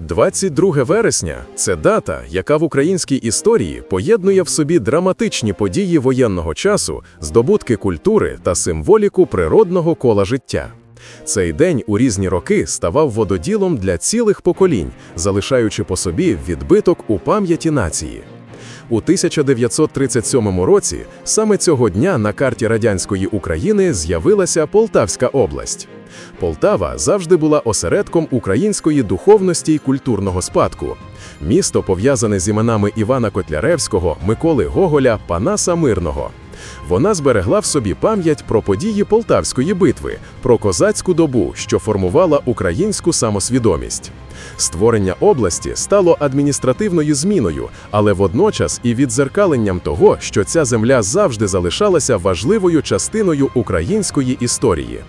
22 вересня це дата, яка в українській історії поєднує в собі драматичні події воєнного часу, здобутки культури та символіку природного кола життя. Цей день у різні роки ставав вододілом для цілих поколінь, залишаючи по собі відбиток у пам'яті нації. У 1937 році саме цього дня на карті радянської України з'явилася Полтавська область. Полтава завжди була осередком української духовності й культурного спадку. Місто пов'язане з іменами Івана Котляревського, Миколи Гоголя, Панаса Мирного. Вона зберегла в собі пам'ять про події Полтавської битви, про козацьку добу, що формувала українську самосвідомість. Створення області стало адміністративною зміною, але водночас і відзеркаленням того, що ця земля завжди залишалася важливою частиною української історії.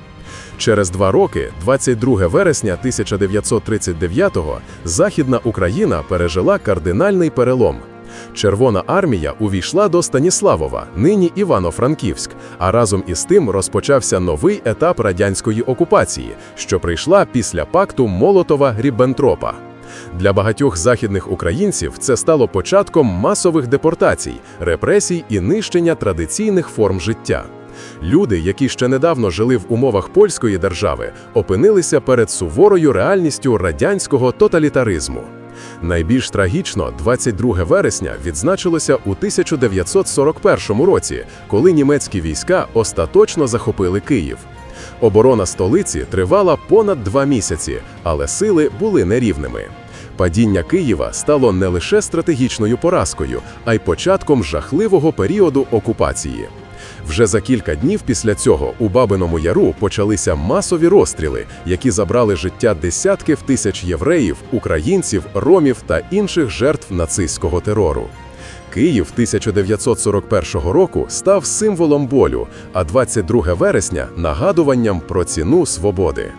Через два роки, 22 вересня 1939-го, Західна Україна пережила кардинальний перелом. Червона армія увійшла до Станіславова, нині Івано-Франківськ, а разом із тим розпочався новий етап радянської окупації, що прийшла після пакту Молотова-Ріббентропа. Для багатьох західних українців це стало початком масових депортацій, репресій і нищення традиційних форм життя. Люди, які ще недавно жили в умовах польської держави, опинилися перед суворою реальністю радянського тоталітаризму. Найбільш трагічно 22 вересня відзначилося у 1941 році, коли німецькі війська остаточно захопили Київ. Оборона столиці тривала понад два місяці, але сили були нерівними. Падіння Києва стало не лише стратегічною поразкою, а й початком жахливого періоду окупації. Вже за кілька днів після цього у Бабиному Яру почалися масові розстріли, які забрали життя десятків тисяч євреїв, українців, ромів та інших жертв нацистського терору. Київ 1941 року став символом болю, а 22 вересня нагадуванням про ціну свободи.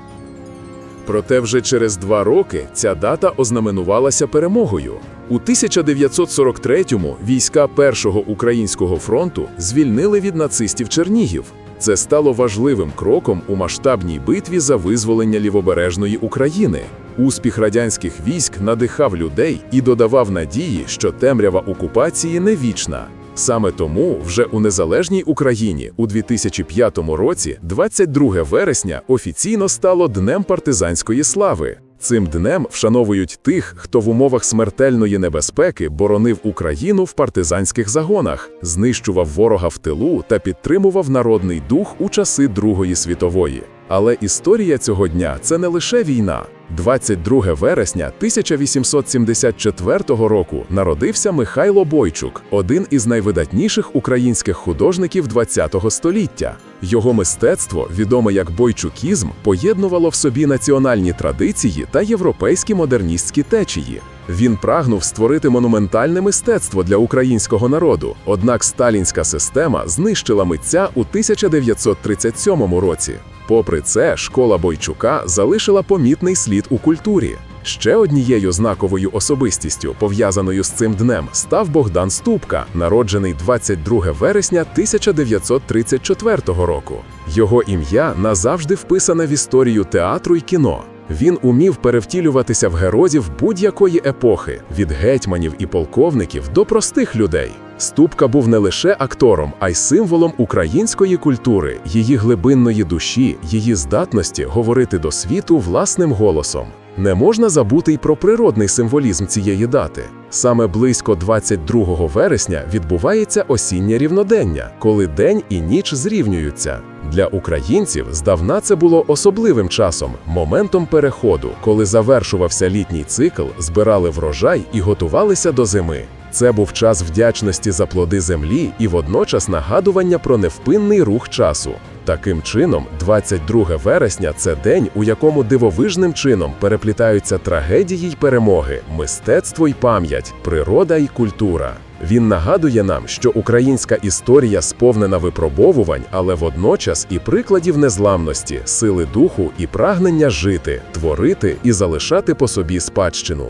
Проте вже через два роки ця дата ознаменувалася перемогою. У 1943-му війська Першого українського фронту звільнили від нацистів Чернігів. Це стало важливим кроком у масштабній битві за визволення лівобережної України. Успіх радянських військ надихав людей і додавав надії, що темрява окупації не вічна. Саме тому вже у незалежній Україні у 2005 році, 22 вересня, офіційно стало Днем партизанської слави. Цим днем вшановують тих, хто в умовах смертельної небезпеки боронив Україну в партизанських загонах, знищував ворога в тилу та підтримував народний дух у часи Другої світової. Але історія цього дня це не лише війна. 22 вересня 1874 року народився Михайло Бойчук, один із найвидатніших українських художників ХХ століття. Його мистецтво, відоме як бойчукізм, поєднувало в собі національні традиції та європейські модерністські течії. Він прагнув створити монументальне мистецтво для українського народу. Однак сталінська система знищила митця у 1937 році. Попри це, школа Бойчука залишила помітний слід у культурі. Ще однією знаковою особистістю, пов'язаною з цим днем, став Богдан Ступка, народжений 22 вересня 1934 року. Його ім'я назавжди вписане в історію театру й кіно. Він умів перевтілюватися в героїв будь-якої епохи, від гетьманів і полковників до простих людей. Ступка був не лише актором, а й символом української культури, її глибинної душі, її здатності говорити до світу власним голосом. Не можна забути й про природний символізм цієї дати. Саме близько 22 вересня відбувається осіннє рівнодення, коли день і ніч зрівнюються. Для українців здавна це було особливим часом, моментом переходу, коли завершувався літній цикл, збирали врожай і готувалися до зими. Це був час вдячності за плоди землі і водночас нагадування про невпинний рух часу. Таким чином, 22 вересня це день, у якому дивовижним чином переплітаються трагедії й перемоги, мистецтво й пам'ять, природа й культура. Він нагадує нам, що українська історія сповнена випробовувань, але водночас і прикладів незламності, сили духу і прагнення жити, творити і залишати по собі спадщину.